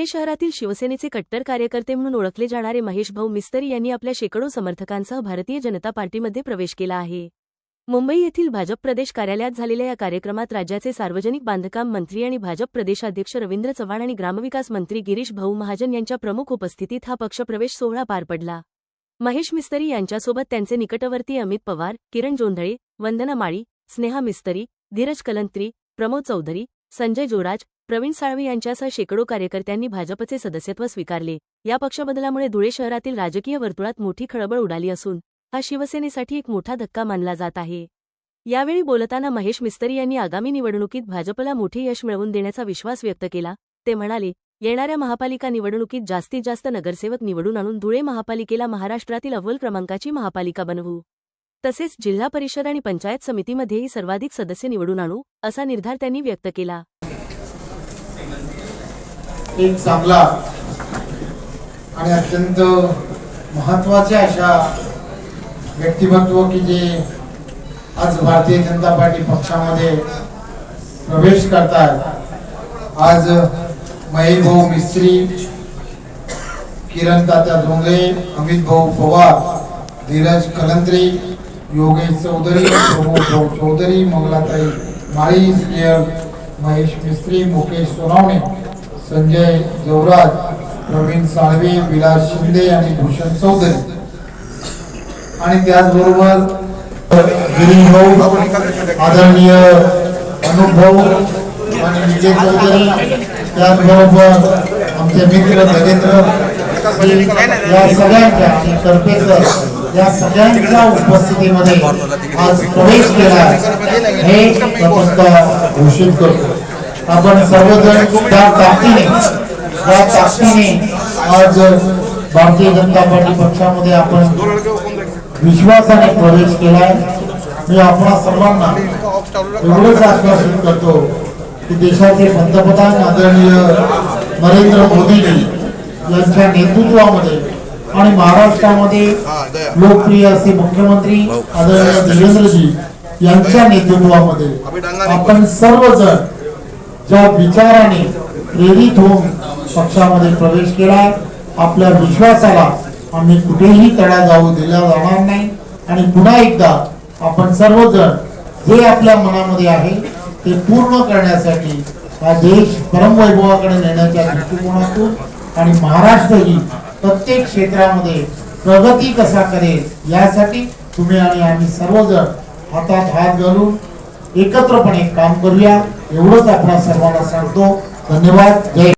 धुळे शहरातील शिवसेनेचे कट्टर कार्यकर्ते म्हणून ओळखले जाणारे महेश भाऊ मिस्तरी यांनी आपल्या शेकडो समर्थकांसह भारतीय जनता पार्टीमध्ये प्रवेश केला आहे. मुंबई येथील भाजप प्रदेश कार्यालयात झालेल्या या कार्यक्रमात राज्याचे सार्वजनिक बांधकाम मंत्री आणि भाजप प्रदेशाध्यक्ष रवींद्र चव्हाण आणि ग्रामविकास मंत्री गिरीश भाऊ महाजन यांच्या प्रमुख उपस्थितीत हा पक्षप्रवेश सोहळा पार पडला. महेश मिस्तरी यांच्यासोबत त्यांचे निकटवर्ती अमित पवार किरण जोंधळे वंदना माळी स्नेहा मिस्तरी धीरज कलंत्री प्रमोद चौधरी संजय जोराज प्रवीण साळवे यांच्यासह शेकडो कार्यकर्त्यांनी भाजपचे सदस्यत्व स्वीकारले. या पक्षबदलामुळे धुळे शहरातील राजकीय वर्तुळात मोठी खळबळ उडाली असून हा शिवसेनेसाठी एक मोठा धक्का मानला जात आहे. यावेळी बोलताना महेश मिस्तरी यांनी आगामी निवडणुकीत भाजपला मोठे यश मिळवून देण्याचा विश्वास व्यक्त केला. ते म्हणाले येणाऱ्या महापालिका निवडणुकीत जास्तीत जास्त नगरसेवक निवडून आणून धुळे महापालिकेला महाराष्ट्रातील अव्वल क्रमांकाची महापालिका बनवू. तसेच जिल्हा परिषद आणि पंचायत समितीमध्येही सर्वाधिक सदस्य निवडून आणू असा निर्धार त्यांनी व्यक्त केला. एक चांगला आणि अत्यंत महत्त्वाचे अशा व्यक्तिमत्व की जे आज भारतीय जनता पार्टी पक्षामध्ये प्रवेश करतात आज महेश भाऊ मिस्त्री किरण तात्या धोंगळे अमित भाऊ पवार धीरज कलंत्री योगेश चौधरी प्रमोद चौधरी मंगलाताई माळी स्नेहल महेश मिस्त्री मुकेश सोनावणे संजय जवराज प्रवीण साळवे विलास शिंदे आणि भूषण चौधरी. आणि त्याचबरोबर गिरीभाऊ आदरणीय अनुभव आणि विजय चौधरी. त्याचबरोबर आमचे मित्र नरेंद्र या सगळ्यांच्या आणि करपेकर या सगळ्यांच्या उपस्थितीमध्ये आज प्रवेश केला. हे प्रथमतः घोषित करतो. आपण सर्वजण त्या ताकदीने त्या ताकदीने आज भारतीय जनता पार्टी पक्षामध्ये आपण विश्वासाने प्रवेश केलाय. मी आपणा सर्वांना एवढंच आश्वासित करतो की देशाचे पंतप्रधान आदरणीय नरेंद्र मोदीजी यांच्या नेतृत्वामध्ये आणि महाराष्ट्रामध्ये लोकप्रिय असे मुख्यमंत्री आदरणीय देवेंद्रजी यांच्या नेतृत्वामध्ये आपण सर्वजण ज्या विचाराने प्रेरित होऊन पक्षामध्ये प्रवेश केला आपल्या विश्वासाला आम्ही कुठेही तडा जाऊ दिला जाणार नाही. आणि पुन्हा एकदा आपण सर्वजण जे आपल्या मनामध्ये आहे ते पूर्ण करण्यासाठी हा देश परमवैभवाकडे नेण्याच्या दृष्टिकोनातून आणि महाराष्ट्र ही प्रत्येक क्षेत्रामध्ये प्रगती कसा करेल यासाठी तुम्ही आणि आम्ही सर्वजण हातात हात घालून एकत्रपणे काम करूया. एवढंच आपण सर्वांना सांगतो. धन्यवाद. जय